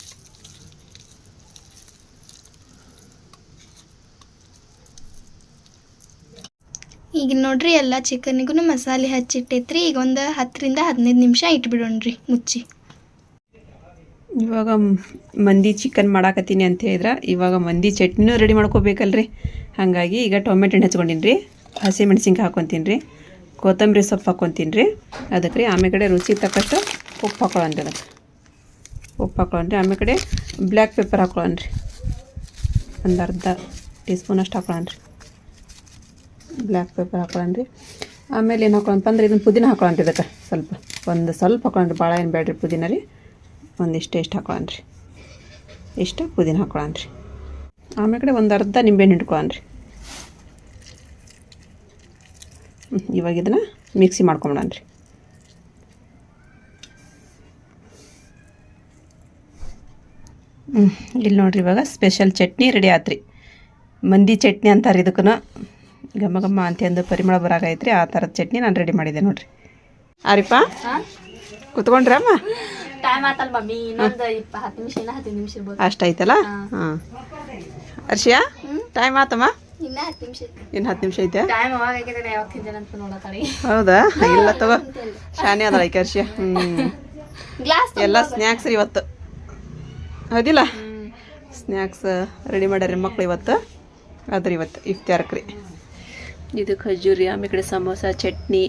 ಈಗ ನೋಡ್ರಿ ಎಲ್ಲ ಚಿಕನಿಗೂ ಮಸಾಲೆ ಹಚ್ಚಿಟ್ಟೈತ್ರಿ. ಈಗ ಒಂದು ಹತ್ತರಿಂದ ಹದಿನೈದು ನಿಮಿಷ ಇಟ್ಬಿಡೋಣ್ರಿ ಮುಚ್ಚಿ. ಇವಾಗ ಮಂದಿ ಚಿಕನ್ ಮಾಡಾಕತ್ತೀನಿ ಅಂತ ಹೇಳಿದ್ರೆ ಇವಾಗ ಮಂದಿ ಚಟ್ನಿನೂ ರೆಡಿ ಮಾಡ್ಕೋಬೇಕಲ್ರಿ. ಹಾಗಾಗಿ ಈಗ ಟೊಮೆಟೊ ಹಣ್ಣು ಹಚ್ಕೊಂಡಿನಿ ರೀ ಹಸಿ ಹಾಕೊತೀನಿ ಹಾಕ್ಕೊತೀನಿ ರೀ ಕೊತ್ತಂಬರಿ ಸೊಪ್ಪು ಹಾಕೊತೀನಿ ರೀ ಅದಕ್ಕೆ ರೀ ಆಮೇಲೆ ಕಡೆ ರುಚಿ ತಕ್ಕಷ್ಟು ಉಪ್ಪು ಹಾಕೊಳ್ಳೋಣ ರೀ ಅದಕ್ಕೆ ಉಪ್ಪು ಹಾಕೊಳ್ಳೋಣ ರೀ ಆಮೇಲೆ ಕಡೆ ಬ್ಲ್ಯಾಕ್ ಪೆಪ್ಪರ್ ಹಾಕೊಳ್ಳೋಣ ರೀ ಒಂದು ಅರ್ಧ ಟೀ ಸ್ಪೂನ್ ಅಷ್ಟು ಹಾಕೊಳ್ಳೋಣ ರೀ ಬ್ಲ್ಯಾಕ್ ಪೇಪರ್ ಹಾಕೊಳ್ಳೋಣ ರೀ ಆಮೇಲೆ ಏನು ಹಾಕೊಳ್ಳೋಣಪ್ಪ ಅಂದ್ರೆ ಇದನ್ನು ಪುದೀನ ಹಾಕೊಳ್ಳೋಣ ಇದಕ್ಕೆ ಸ್ವಲ್ಪ. ಒಂದು ಸ್ವಲ್ಪ ಹಾಕೊಳ್ಳೋಣ ರೀ ಭಾಳ ಏನು ಬೇಡ್ರಿ ಪುದೀನ ರೀ ಒಂದಿಷ್ಟು ಇಷ್ಟು ಹಾಕೊಳ್ಳೋಣ ರೀ ಇಷ್ಟು ಪುದೀನ ಹಾಕೊಳ್ಳೋಣ ರೀ ಆಮೇಲೆ ಕಡೆ ಒಂದು ಅರ್ಧ ನಿಂಬೆಹಣ್ಣು ಇಟ್ಕೊಳ್ಳೋಣ ರೀ ಹ್ಮ್, ಇವಾಗ ಇದನ್ನು ಮಿಕ್ಸಿ ಮಾಡ್ಕೊಂಬಿಡೋಣ ರೀ ಹ್ಞೂ ಇಲ್ಲಿ ನೋಡ್ರಿ ಇವಾಗ ಸ್ಪೆಷಲ್ ಚಟ್ನಿ ರೆಡಿ ಆತ್ರಿ. ಮಂದಿ ಚಟ್ನಿ ಅಂತಾರೆ ಇದಕ್ಕೂ ಘಮ ಘಮ ಅಂತ ಅಂದು ಪರಿಮಳ ಬರಾಗೈತ್ರಿ ಆ ಥರದ ಚಟ್ನಿ ನಾನು ರೆಡಿ ಮಾಡಿದೆ ನೋಡ್ರಿ. ಆರಿಪ್ಪ? ಕುತ್ಕೊಂಡ್ರಿ ಅಮ್ಮ? ಟೈಮ್ ಆತಲ್ ಮಮ್ಮಿ ಇನ್ನೊಂದು ಇಪ್ಪ ಹತ್ತು ನಿಮಿಷ ಇನ್ನ ಹತ್ತು ನಿಮಿಷ ಇರ್ಬೋದು. ಅಷ್ಟೈತಲ್ಲ ಹಾಂ. ಅರ್ಷಿಯಾ ಟೈಮ್ ಆತಮ್ಮ? ಇನ್ನ ಹತ್ತು ನಿಮಿಷ ಇನ್ನು ಹತ್ತು ನಿಮಿಷ ಐತೆ? ಟೈಮ್ ಯಾವಾಗ ಹೌದಾ? ಇಲ್ಲ ತಗೋ. ಶಾನೆ ಅದಲ್ಲ ಐಕೆ ಅರ್ಷಿಯ ಹ್ಞೂ ಎಲ್ಲ ಸ್ನ್ಯಾಕ್ಸ್ ರೀ ಇವತ್ತು. ಹೌದಿಲ್ಲ? ಸ್ನ್ಯಾಕ್ಸ್ ರೆಡಿ ಮಾಡ್ಯಾರ ಮಕ್ಳು ಇವತ್ತು. ಅದ್ರ ಇವತ್ತು ಇಫ್ತಾರಕ್ಕೆ ರೀ ಇದು ಖಜೂರಿ ಆಮೇಲೆ ಕಡೆ ಸಮೋಸ ಚಟ್ನಿ.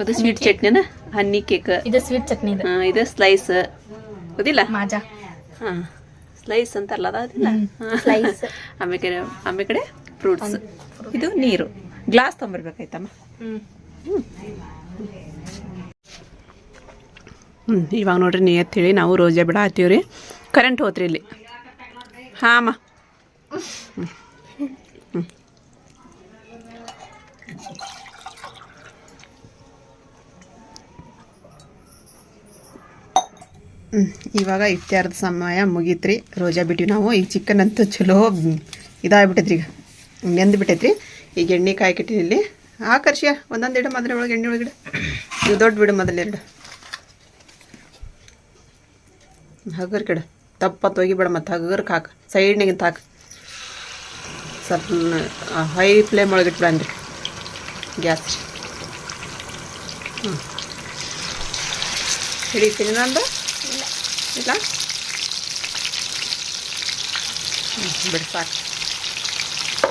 ಅದು ಸ್ವೀಟ್ ಚಟ್ನಿನ? ಹನ್ನಿ ಕೇಕ್ ಇದು ಸ್ವೀಟ್ ಚಟ್ನಿ ಇದು. ಇದು ಸ್ಲೈಸ್ ಹೌದಿಲ್ಲ? ಮಾಜಾ. ಹಾಂ ಸ್ಲೈಸ್ ಅಂತ ಅಲ್ಲ ಅದಿಲ್ಲ ಸ್ಲೈಸ್ ಆಮೇಲೆ ಕಡೆ ಆಮೇಲೆ ಕಡೆ ಫ್ರೂಟ್ಸ್ ಇದು ನೀರು. ಗ್ಲಾಸ್ ತೊಗೊಂಬರ್ಬೇಕಾಯ್ತಮ್ಮ? ಹ್ಮ್. ಹ್ಞೂ ಇವಾಗ ನೋಡ್ರಿ ನೀ ಹೇಳಿ ನಾವು ರೋಜಾ ಬಿಡ ಹತ್ತೀವ್ರಿ ರೀ ಕರೆಂಟ್ ಹೋತ್ರಿ ಇಲ್ಲಿ. ಹಾಂ ಹ್ಞೂ ಇವಾಗ ಇಫ್ತಾರದ ಸಮಯ ಮುಗೀತ್ರಿ. ರೋಜಾ ಬಿಟ್ಟಿವಿ ನಾವು. ಈಗ ಚಿಕನ್ ಅಂತೂ ಚಲೋ ಇದಾಗ್ಬಿಟ್ಟೈತ್ರಿ ಈಗ. ನೆಂದು ಬಿಟ್ಟೈತ್ರಿ ಈಗ ಎಣ್ಣೆ ಕಾಯ್ಕಿಟ್ಟಿನಿ ಇಲ್ಲಿ. ಹಾಕರ್ಷಿಯ ಒಂದೊಂದು ಇಡು ಮೊದಲ ಒಳಗೆ, ಎಣ್ಣೆ ಒಳಗಿಡು ಇದು ದೊಡ್ಡ ಬಿಡು ಮೊದಲೆರಡು ಹಗರ್ ಕಿಡ. ತಪ್ಪತ್ತು ಒಗಿಬೇಡ ಮತ್ತು ಹಗರ್ಗೆ ಹಾಕು ಸೈಡ್ನಾಗಿಂತ ಹಾಕು ಸ್ವಲ್ಪ ಹೈ ಫ್ಲೇಮ್ ಒಳಗೆ ಇಟ್ಬಿಡನ್ರಿ. ಗ್ಯಾಸ್. ಹ್ಞೂ ಹಿಡಿತೀನಿ ನಂದು ಇಲ್ಲ. ಬಿಡಿ ಸಾಕು.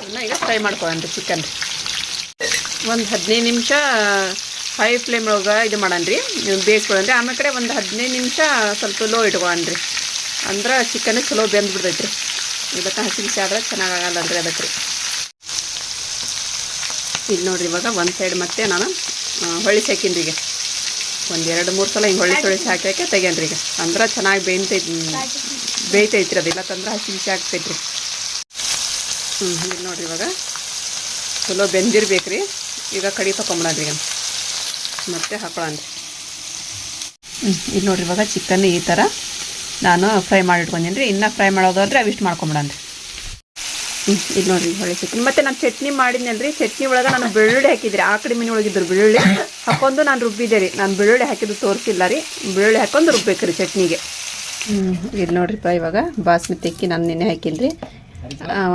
ಇನ್ನು ಈಗ ಫ್ರೈ ಮಾಡ್ಕೊಳ್ಳೋಣ ಚಿಕನ್ ಒಂದು ಹದಿನೈದು ನಿಮಿಷ ಹೈ ಫ್ಲೇಮ್ ಒಳಗೆ ಇದು ಮಾಡಣ್ರಿ ನೀವು ಬೇಯಿಸ್ಕೊಳ್ಳನ್ರಿ ಆಮೇಲೆ ಕಡೆ ಒಂದು ಹದಿನೈದು ನಿಮಿಷ ಸ್ವಲ್ಪ ಲೋ ಇಟ್ಕೊಳ್ಳಣ್ರಿ ಅಂದ್ರೆ ಚಿಕನ್ ಚಲೋ ಬೆಂದು ಬಿಡ್ತೈತ್ರಿ ಇದಕ್ಕೆ ಹಸಿ ಬಿಸಿ ಆದ್ರೆ ಅಂದ್ರೆ ಅದಕ್ಕೆ ರೀ ಇಲ್ಲಿ ನೋಡ್ರಿ ಇವಾಗ ಒಂದು ಸೈಡ್ ಮತ್ತೆ ನಾನು ಹೊಳಿಸಿ ಹಾಕಿನ್ರಿ ಈಗ. ಒಂದು ಎರಡು ಮೂರು ಸಲ ಹಿಂಗೆ ಹೊಳಿಸಿ ಹೊಳಿಸಿ ಹಾಕಿ ತೆಗ್ಯಾನ್ರಿ ಈಗ. ಅಂದ್ರೆ ಚೆನ್ನಾಗಿ ಬೇಯ್ತೈತಿ ಬೇಯ್ತೈತ್ರಿ ಅದು. ಇಲ್ಲತ್ತಂದ್ರೆ ಹಸಿ ಬಿಸಿ ಆಗ್ತೈತ್ರಿ. ಹ್ಞೂ ಇಲ್ಲಿ ನೋಡ್ರಿ ಇವಾಗ ಚಲೋ ಬೆಂದಿರ್ಬೇಕ್ರಿ. ಈಗ ಕಡಿ ತಗೊಂಬಿಡನ್ರಿ ಈಗ. ಮತ್ತೆ ಹಾಕೊಳ್ಳೋಣ್ರಿ ಹ್ಞೂ ಇಲ್ಲಿ ನೋಡ್ರಿ ಇವಾಗ ಚಿಕನ್ ಈ ಥರ ನಾನು ಫ್ರೈ ಮಾಡಿ ಇಟ್ಕೊಂಡೀನಿ ರೀ ಇನ್ನೂ ಫ್ರೈ ಮಾಡೋದಾದ್ರೆ ಅವಿಷ್ಟು ಮಾಡ್ಕೊಂಬಿಡನ್ರಿ ಹ್ಞೂ ಇದು ನೋಡಿರಿ ಹೊಳೆ ಚಟ್ನಿ ಮತ್ತೆ ನಾನು ಚಟ್ನಿ ಮಾಡಿದ್ನಲ್ರಿ. ಚಟ್ನಿ ಒಳಗೆ ನಾನು ಬೆಳ್ಳುಳ್ಳಿ ಹಾಕಿದ್ರಿ. ಆ ಕಡೆ ಮನೆ ಒಳಗಿದ್ರು ಬೆಳ್ಳುಳ್ಳಿ. ಹಾಕೊಂಡು ನಾನು ರುಬ್ಬಿದ್ದೆ ರೀ. ನಾನು ಬೆಳ್ಳುಳ್ಳಿ ಹಾಕಿದ್ದು ತೋರಿಸಿಲ್ಲ ರೀ. ಬೆಳ್ಳುಳ್ಳಿ ಹಾಕೊಂಡು ರುಬ್ಬೇಕು ರೀ ಚಟ್ನಿಗೆ. ಹ್ಞೂ ಇದು ನೋಡ್ರಿಪ್ಪ ಇವಾಗ ಬಾಸ್ಮತಿ ಅಕ್ಕಿ ನಾನು ನೆನೆ ರೀ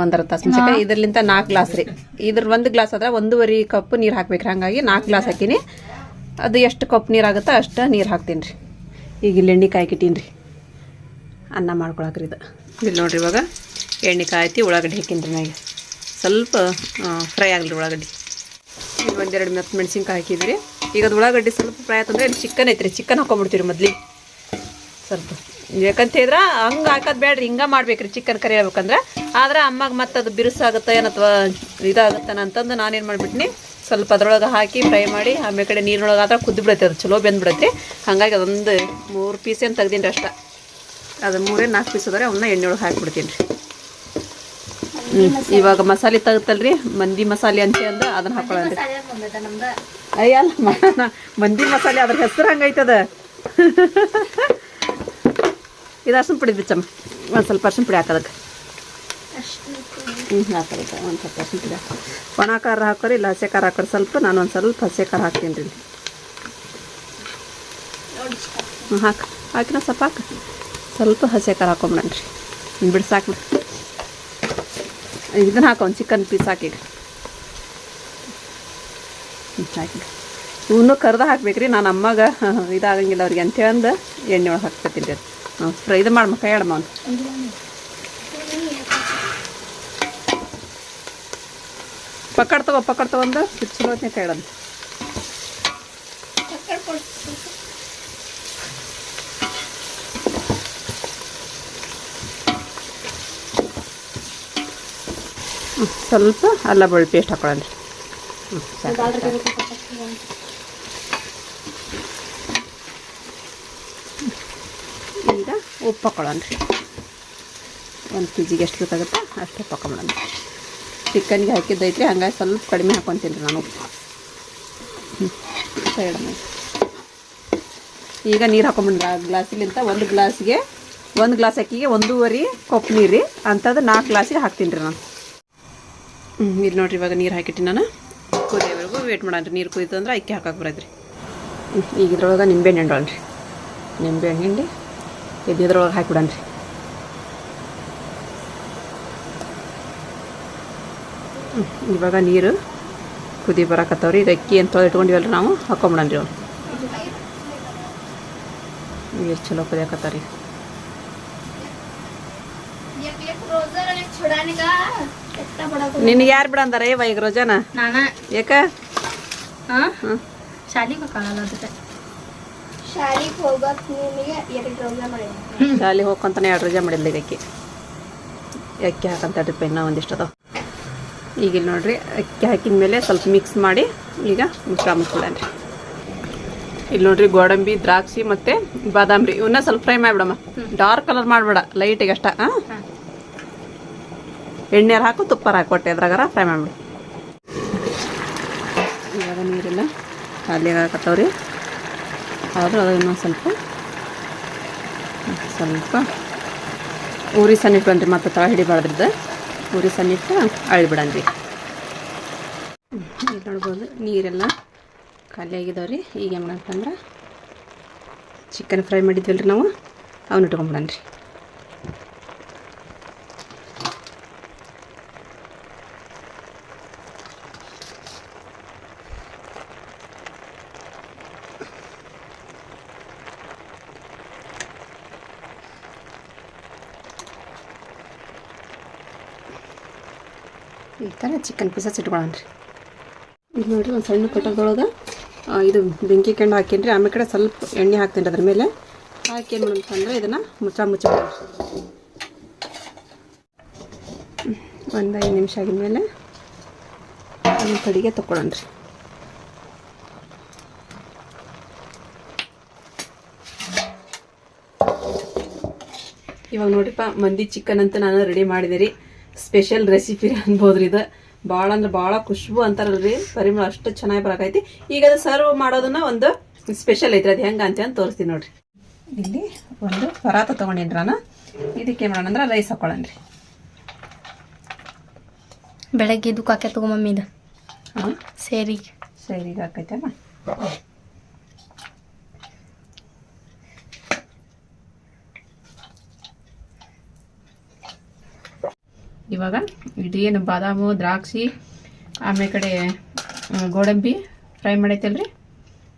ಒಂದರ ತಾಸು ಮುಂಚೆ ಇದರ್ಲಿಂತ ನಾಲ್ಕು ಗ್ಲಾಸ್ ರೀ. ಇದ್ರ ಒಂದು ಗ್ಲಾಸ್ ಆದ್ರೆ ಒಂದೂವರೆ ಕಪ್ ನೀರು ಹಾಕ್ಬೇಕ್ರಿ. ಹಂಗಾಗಿ ನಾಲ್ಕು ಗ್ಲಾಸ್ ಹಾಕಿನಿ. ಅದು ಎಷ್ಟು ಕಪ್ ನೀರು ಆಗುತ್ತೋ ಅಷ್ಟು ನೀರು ಹಾಕ್ತೀನಿ ರೀ. ಈಗ ಇಲ್ಲಿ ಎಣ್ಣೆ ಕಾಯ್ಕಿಟ್ಟೀನಿ ರೀ ಅನ್ನ ಮಾಡ್ಕೊಳಕ್ರಿ ಇದು. ಇಲ್ಲಿ ನೋಡಿರಿ ಇವಾಗ ಎಣ್ಣೆ ಕಾಯ್ತಿ ಉಳ್ಳಾಗಡ್ಡಿ ಹಾಕಿನ್ರಿ ನನಗೆ ಸ್ವಲ್ಪ ಫ್ರೈ ಆಗಲಿ ಉಳ್ಳಾಗಡ್ಡಿ. ಇಲ್ಲಿ ಒಂದೆರಡು ಮೆತ್ತ ಮೆಣಸಿನ್ಕಾಯಿ ಹಾಕಿದ್ರಿ. ಈಗ ಅದು ಉಳ್ಳಾಗಡ್ಡಿ ಸ್ವಲ್ಪ ಫ್ರೈ ಆಯ್ತಂದ್ರೆ ಇಲ್ಲಿ ಚಿಕನ್ ಐತ್ರಿ. ಚಿಕನ್ ಹಾಕೊಂಡ್ಬಿಡ್ತೀವಿ ಮೊದ್ಲಿಗೆ. ಸ್ವಲ್ಪ. ಯಾಕಂತ ಹೇಳಿದ್ರೆ ಹಂಗೆ ಹಾಕೋದು ಬೇಡ್ರಿ ಹಿಂಗೆ ಮಾಡ್ಬೇಕ್ರಿ ಚಿಕನ್ ಕರಿ ಹೇಳ್ಬೇಕಂದ್ರೆ ಆದ್ರೆ ಅಮ್ಮಗೆ ಮತ್ತೆ ಅದು ಬಿರುಸಾಗುತ್ತೆ ಏನು ಅಥವಾ ಇದಾಗುತ್ತಾನ ಅಂತಂದು ನಾನೇನು ಮಾಡಿಬಿಟ್ನಿ. ಸ್ವಲ್ಪ ಅದ್ರೊಳಗೆ ಹಾಕಿ ಫ್ರೈ ಮಾಡಿ, ಆಮೇಲೆ ಕಡೆ ನೀರಿನೊಳಗೆ ಆದ್ರೆ ಕುದ್ದು ಬಿಡುತ್ತೆ, ಅದು ಚಲೋ ಬೆಂದ್ಬಿಡತ್ತೆ ಹಾಗಾಗಿ ಅದೊಂದು ಮೂರು ಪೀಸ್ ಏನು ತೆಗ್ದೀನಿ ಅಷ್ಟ. ಅದು ಮೂರೇ ನಾಲ್ಕು ಪೀಸ್ ಅದಾರೆ ಅವನ್ನ ಎಣ್ಣೆ ಒಳಗೆ ಹಾಕ್ಬಿಡ್ತೀನಿ ರೀ. ಇವಾಗ ಮಸಾಲೆ ತಗುತ್ತಲ್ರಿ ಮಂದಿ ಮಸಾಲೆ ಅಂತ ಅಂದ ಅದನ್ನ ಹಾಕೊಳ್ಳಿ ಅಯ್ಯಲ್ಲ ಮಂದಿ ಮಸಾಲೆ ಅದ್ರ ಹೆಸರು ಹಂಗೈತದ ಇದು ಅರ್ಶಿನ ಪುಡಿ ಬಿಚ್ಚಮ್ಮ ಒಂದು ಸ್ವಲ್ಪ ಅರ್ಶಿನ ಪುಡಿ ಹಾಕೋದಕ್ಕೆ ಹ್ಞೂ ಹಾಕೋದಕ್ಕೆ ಒಂದು ಸ್ವಲ್ಪ ಅರ್ಶಿನ ಪುಡಿ ಹಾಕಿ. ಒಣ ಖಾರ ಹಾಕೋರಿ ಇಲ್ಲ ಹಸೆ ಖಾರ ಹಾಕೋರಿ ಸ್ವಲ್ಪ ನಾನು ಒಂದು ಸ್ವಲ್ಪ ಹಸೆ ಖಾರ ಹಾಕ್ತೀನಿ ರೀ ಹ್ಞೂ ಹಾಕಿ. ಹಾಕಿನ ಸ್ವಲ್ಪ ಹಾಕು. ಸ್ವಲ್ಪ ಹಸಿ ಖಾರ ಹಾಕೊಂಬಿಡಣ್ರಿ ರೀ ಬಿಡು ಸಾಕು ಬಿಡು ಇದನ್ನ ಹಾಕೋ ಒಂದು ಚಿಕನ್ ಪೀಸ್ ಹಾಕಿ. ಹಾಕಿ. ಇವನು ಕರ್ದ ಹಾಕ್ಬೇಕ್ರಿ. ನಾನು ಅಮ್ಮಗೆ ಇದಾಗಂಗಿಲ್ಲ ಅವ್ರಿಗೆ ಅಂತೇಳಂದು ಎಣ್ಣೆ ಒಳಗೆ ಹಾಕ್ಕೊತೀನಿ ರೀ ಅದು ಹಾಂ ಫ್ರೈ ಇದು ಮಾಡಮ್ಮ ಕೈ ಆಡಮ್ಮ ಅವ್ನು. ಪಕ್ಕಡ್ ತಗೋ ಪಕ್ಕಡ್ ತಗೊಂಡು ಚಲೋ ಹೊತ್ತಿನ ಕೈ ಸ್ವಲ್ಪ ಅಲ್ಲ ಬೆಳ್ಳುಳ್ಳಿ ಪೇಸ್ಟ್ ಹಾಕೊಳ್ಳೋಣ. ಹ್ಞೂ ಸಾಕು ಈಗ ಉಪ್ಪು ಹಾಕೊಳ್ಳೋಣ. ರೀ ಒಂದು ಕೆ ಜಿಗೆ ಎಷ್ಟು ಬೇಕಾಗುತ್ತೋ ಅಷ್ಟು ಉಪ್ಪು ಹಾಕೊಂಬಿಡೋಣ ಚಿಕನ್ಗೆ ಹಾಕಿದ್ದೈತ್ರಿ ಹಂಗಾಗಿ ಸ್ವಲ್ಪ ಕಡಿಮೆ ಹಾಕೊತೀನಿ ರೀ ನಾನು ಉಪ್ಪು. ಹ್ಞೂ ಈಗ ನೀರು ಹಾಕೊಂಬಿಡ್ರಿ ಆ ಗ್ಲಾಸಿಲಿಂತ ಒಂದು ಗ್ಲಾಸ್ಗೆ ಒಂದು ಗ್ಲಾಸ್ ಅಕ್ಕಿಗೆ ಒಂದೂವರೆ ಕಪ್ ನೀರು ರೀ ಅಂಥದ್ದು ನಾಲ್ಕು ಗ್ಲಾಸಿಗೆ ಹಾಕ್ತೀನಿ ರೀ ನಾನು. ಹ್ಞೂ ಇಲ್ಲಿ ನೋಡ್ರಿ ಇವಾಗ ನೀರು ಹಾಕಿಟ್ಟು ನಾನು. ಕುದಿಯೋವರೆಗೂ ವೇಟ್ ಮಾಡೋಣ ನೀರು ಕುದಿತು ಅಂದ್ರೆ ಅಕ್ಕಿ ಹಾಕಕ್ಕೆ ಬರೋದ್ರಿ ಈಗ ಇದ್ರೊಳಗೆ ನಿಂಬೆಹಣ್ಣು ಹಿಂಡೋಣ್ರಿ ನಿಂಬೆಹಣ್ಣು ಹಿಂಡಿ, ಇದು ಇದ್ರೊಳಗೆ ಇವಾಗ ನೀರು ಕುದಿ ಬರಾಕತ್ತವ್ರಿ. ಈಗ ಅಕ್ಕಿ ಅಂತ ಇಟ್ಕೊಂಡಿವಲ್ರಿ ನಾವು ಹಾಕೊಂಬಿಡೋಣ ರೀ ಅವ್ನು ನೀರು ಚಲೋ ಕುದಿಯಾಕತ್ತಾವ್ರಿ. ನಿನಗೆ ಯಾರು ಬಿಡ ಅಂದಾರ? ಏವ ಈಗ ರೋಜಾನ? ನಾನ. ಯಾಕ ಶಾಲಿಗೆ ಹೋಗಲ್ಲ ಅದಕ್ಕೆ. ಶಾಲಿಗೆ ಹೋಗಕ್ ನಿಮಗೆ ಎರಡು ರೋಜಾ ಮಾಡಿ ಶಾಲೆ ಹೋಗ್ಕೊಂತಾನೆ ಎರಡು ರಜೆ ಮಾಡಿಲ್ಲ ಇದಕ್ಕೆ. ಅಕ್ಕಿ ಅಕ್ಕಿ ಹಾಕಂತ ಡ್ರಿಪ್ ಇನ್ನೂ ಒಂದಿಷ್ಟು ಅದಾವ ಈಗ ಇಲ್ಲಿ ನೋಡ್ರಿ ಅಕ್ಕಿ ಹಾಕಿದ ಮೇಲೆ ಸ್ವಲ್ಪ ಮಿಕ್ಸ್ ಮಾಡಿ ಈಗ ಮಿಶ್ರ ಮುಸ್ಕೊಳ್ಳಿ ಇಲ್ಲಿ ನೋಡ್ರಿ ಗೋಡಂಬಿ ದ್ರಾಕ್ಷಿ ಮತ್ತು ಬಾದಾಮಿ ಇವನ್ನ ಸ್ವಲ್ಪ ಫ್ರೈ ಮಾಡಿಬಿಡಮ್ಮ. ಡಾರ್ಕ್ ಕಲರ್ ಮಾಡಬೇಡ ಲೈಟಿಗೆ ಅಷ್ಟ. ಹಾಂ. ಎಣ್ಣೆರು ಹಾಕು, ತುಪ್ಪಾರ ಹಾಕೊಟ್ಟೆ ಅದ್ರಾಗಾರ ಫ್ರೈ ಮಾಡಿಬಿಡು. ಇವಾಗ ನೀರೆಲ್ಲ ಖಾಲಿ ಆಗತ್ತವ್ರಿ ಆದರೂ ಅದು ಇನ್ನೊಂದು ಸ್ವಲ್ಪ ಸ್ವಲ್ಪ ಸಣ್ಣಿಟ್ಟು ಬಂದ್ರಿ ಮತ್ತೆ ತಳ ಹಿಡಿಬಾರ್ದ್ರದ್ದು ಊರಿ ಸಣ್ಣಿಟ್ಟು ಅಳಿಬಿಡನ್ರಿ ಇಲ್ಲಿ ನೋಡ್ಬೋದು, ನೀರೆಲ್ಲ ಖಾಲಿ ಆಗಿದಾವ್ರಿ ಈಗ ಏನು ಮಾಡಂತಂದ್ರೆ, ಚಿಕನ್ ಫ್ರೈ ಮಾಡಿದ್ವಲ್ರಿ ನಾವು ಅವನ್ನ ಇಟ್ಕೊಂಬಿಡನ್ರಿ ಈ ಥರ ಚಿಕನ್ ಪೀಸಸ್ ಇಟ್ಕೊಳ್ಳೋಣ್ರಿ ಇದು ನೋಡಿರಿ ಒಂದು ಸಣ್ಣ ಕಟ್ಟದೊಳಗೆ ಇದು ಬೆಂಕಿ ಕೆಂಡು ಹಾಕೀನಿ ಆಮೇಲೆ ಕಡೆ ಸ್ವಲ್ಪ ಎಣ್ಣೆ ಹಾಕ್ತೀನಿ ಅದ್ರ ಮೇಲೆ. ಹಾಕಿ ಏನು ಅಂತಂದ್ರೆ ಇದನ್ನು ಮುಚ್ಚ ಮುಚ್ಚ ಒಂದು ಐದು ನಿಮಿಷ ಆಗಿದ್ಮೇಲೆ ಒಂದು ಕಡೆಗೆ ತಗೊಳ್ಳೋಣ್ರಿ ಇವಾಗ ನೋಡಿಪ್ಪ ಮಂದಿ ಚಿಕನ್ ಅಂತ ನಾನು ರೆಡಿ ಮಾಡಿದೆ ರೀ. ಸ್ಪೆಷಲ್ ರೆಸಿಪಿ ಅನ್ಬೋದ್ರಿ ಇದು. ಭಾಳ ಅಂದ್ರೆ ಭಾಳ ಖುಷ್ಬು ಅಂತಾರಲ್ರಿ. ಪರಿಮಳ ಅಷ್ಟು ಚೆನ್ನಾಗಿ ಬರಕೈತಿ. ಈಗ ಅದು ಸರ್ವ್ ಮಾಡೋದನ್ನ ಒಂದು ಸ್ಪೆಷಲ್ ಐತ್ರಿ. ಅದು ಹೆಂಗ ಅಂತ ತೋರಿಸ್ತೀನಿ ನೋಡ್ರಿ. ಇಲ್ಲಿ ಒಂದು ಪರಾತ ತೊಗೊಂಡಿನ್ರಿ ಇದಕ್ಕೆ ಮಾಡೋಣ ಅಂದ್ರೆ ರೈಸ್ ಹಾಕೊಳ್ಳನ್ರಿ ಬೆಳಗ್ಗೆ ಇದಕ್ಕೆ ಹಾಕಿ ತಗೋ ಮಮ್ಮಿ ಇದು. ಹಾಂ? ಸೇರಿಗೆ. ಸರಿ ಈಗ ಹಾಕೈತಮ್ಮ ಇವಾಗ. ಇದೇನು ಬಾದಾಮು, ದ್ರಾಕ್ಷಿ, ಆಮೇಲೆ ಕಡೆ ಗೋಡಂಬಿ ಫ್ರೈ ಮಾಡೈತಲ್ರಿ.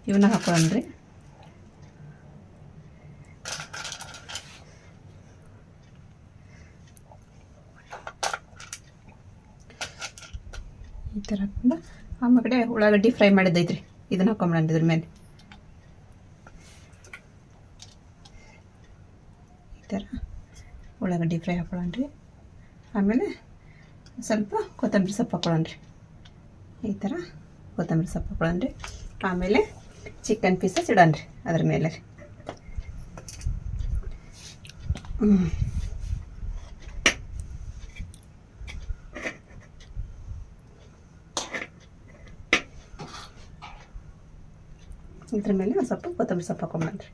ಇವನ್ನ ಹಾಕೊಳ್ಳೋಣ್ರಿ ಈ ಥರ ಹಾಕೊಂಡು, ಆಮೇಲೆ ಕಡೆ ಉಳ್ಳಾಗಡ್ಡಿ ಫ್ರೈ ಮಾಡಿದ್ದೈತ್ರಿ. ಇದನ್ನ ಹಾಕೊಂಬಿಡೋಣ ಇದ್ರ ಮೇಲೆ. ಈ ಥರ ಉಳ್ಳಾಗಡ್ಡಿ ಫ್ರೈ ಹಾಕೊಳ್ಳೋಣ್ರಿ ಆಮೇಲೆ ಸ್ವಲ್ಪ ಕೊತ್ತಂಬರಿ ಸೊಪ್ಪು ಹಾಕೊಳ್ಳೋಣ್ರಿ ಈ ಥರ ಕೊತ್ತಂಬರಿ ಸೊಪ್ಪು ಹಾಕೊಳ್ಳೋಣ್ರಿ ಆಮೇಲೆ ಚಿಕನ್ ಪೀಸಸ್ ಇಡೋಣ್ರಿ ಅದ್ರ ಮೇಲೆ ರೀ. ಇದ್ರ ಮೇಲೆ ಒಂದು ಸ್ವಲ್ಪ ಕೊತ್ತಂಬರಿ ಸೊಪ್ಪು ಹಾಕೊಂಬಂದ್ರಿ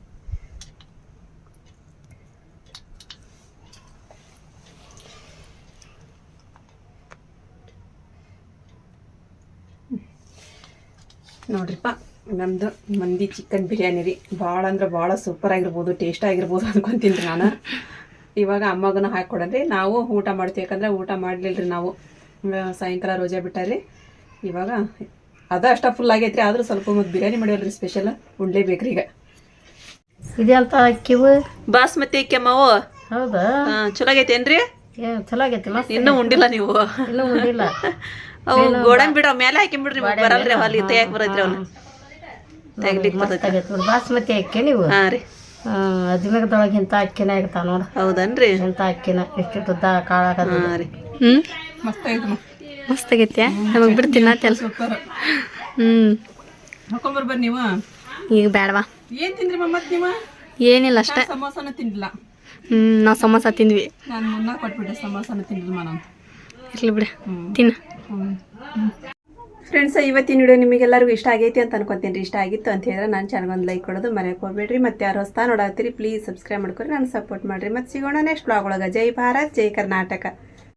ನೋಡ್ರಿಪ್ಪ ನಮ್ದು ಮಂದಿ ಚಿಕನ್ ಬಿರಿಯಾನಿ ರೀ. ಭಾಳ ಅಂದ್ರೆ ಭಾಳ ಸೂಪರ್ ಆಗಿರ್ಬೋದು ಟೇಸ್ಟ್ ಆಗಿರ್ಬೋದು ಅನ್ಕೊಂತೀನಿ ರೀ ನಾನು. ಇವಾಗ ಅಮ್ಮಗನ ಹಾಕ್ಕೊಡನ್ರಿ ನಾವು ಊಟ ಮಾಡ್ತೀವಿ ಯಾಕಂದ್ರೆ ಊಟ ಮಾಡ್ಲಿಲ್ರಿ ನಾವು. ಸಾಯಂಕಾಲ ರೋಜಾ ಬಿಟ್ಟಾರಿ. ಇವಾಗ ಅದ ಅಷ್ಟ ಫುಲ್ ಆಗೈತ್ರಿ ಆದ್ರೂ ಸ್ವಲ್ಪ ಮತ್ತು ಬಿರಿಯಾನಿ ಮಾಡಿವಲ್ರಿ ಸ್ಪೆಷಲ್ ಉಣ್ಲೇಬೇಕ್ರಿ ಈಗ. ಅಕ್ಕಿವು? ಬಾಸ್ಮತಿ ಕೆಮ್ಮವು ಹೌದಾ? ಚಲೋ ಆಗೈತೇನ್ರಿ? ಚಲೋ ಆಗೈತಿಲ್ಲ. ಇನ್ನೂ ಉಂಡಿಲ್ಲ ನೀವು. ಇನ್ನೂ ಉಂಡಿಲ್ಲ. ಅವು ಗೋಡಂಬಿ ಬಿಡೋ ಮೇಲೆ ಹಾಕಿ ಬಿಡ್ರಿ ನಿಮ್ಗೆ ಬರಲ್ರಿ ಅಲ್ಲಿ ತೆಗಿಯಕ್ ಬರೈತ್ರಿ ಅವ್ನ? ತೆಗ್ಲಿಕ್ ಮಸ್ತ್ ಬರ್ತೈತಿ. ಬಾಸ್ಮತಿ ಅಕ್ಕಿ ನೀವು? ಹಾ ರೀ. ಅಜ್ಮೇಗದೊಳಗೆ ಇಂಥ ಅಕ್ಕಿನ ಆಗತ್ತ ನೋಡ? ಹೌದನ್ರಿ. ಇಂಥ ಅಕ್ಕಿನ ಎಷ್ಟು ಉದ್ದ ಕಾಳ ಹಾ ರೀ. ಹ್ಮ್? ಮಸ್ತ್ ಆಗೈತಿ ನಮಗ್ ಬಿಡ್ತೀನಿ ತೆಲ್ ಹ್ಮ್. ಹಾಕೊಂಬರ್ಬರ್ ನೀವು? ಈಗ ಬೇಡವಾ ಏನ್ ತಿಂದ್ರಿ ಮತ್ತೆ ನೀವು? ಏನಿಲ್ಲ ಅಷ್ಟೇ. ಸಮೋಸನ ತಿಂದಿಲ್ಲ ಹ್ಮ್ ನಾವು ಸಮೋಸ ತಿಂದ್ವಿ. ನಾನು ಮುನ್ನ ಕೊಟ್ಬಿಟ್ಟೆ ಸಮೋಸನ ತಿಂದಿಲ್ಲ ನಾನು ಇರ್ಲಿ ಬಿಡ. ತಿನ್ನ. ಫ್ರೆಂಡ್ಸ್ ಇವತ್ತಿನ ವಿಡಿಯೋ ನಿಮಗೆಲ್ಲರಿಗೂ ಇಷ್ಟ ಆಗೈತಿ ಅಂತ ಅನ್ಕೊತೀನಿ ಇಷ್ಟ ಆಗಿತ್ತು ಅಂತ ಹೇಳಿದ್ರೆ ನಾನು ಚಾನಲ್ ಒಂದು ಲೈಕ್ ಕೊಡೋದು ಮನೆಗೆ ಹೋಗ್ಬೇಡ್ರಿ. ಮತ್ತೆ ಯಾರು ಹೊಸ್ತಾ ನೋಡತ್ತೀರಿ ಪ್ಲೀಸ್ ಸಬ್ಸ್ಕ್ರೈಬ್ ಮಾಡ್ಕೊರಿ, ನಾನು ಸಪೋರ್ಟ್ ಮಾಡ್ರಿ. ಮತ್ತೆ ಸಿಗೋಣ ನೆಕ್ಸ್ಟ್ ಬ್ಲಾಗ್ ಒಳಗೆ. ಜೈ ಭಾರತ್, ಜೈ ಕರ್ನಾಟಕ.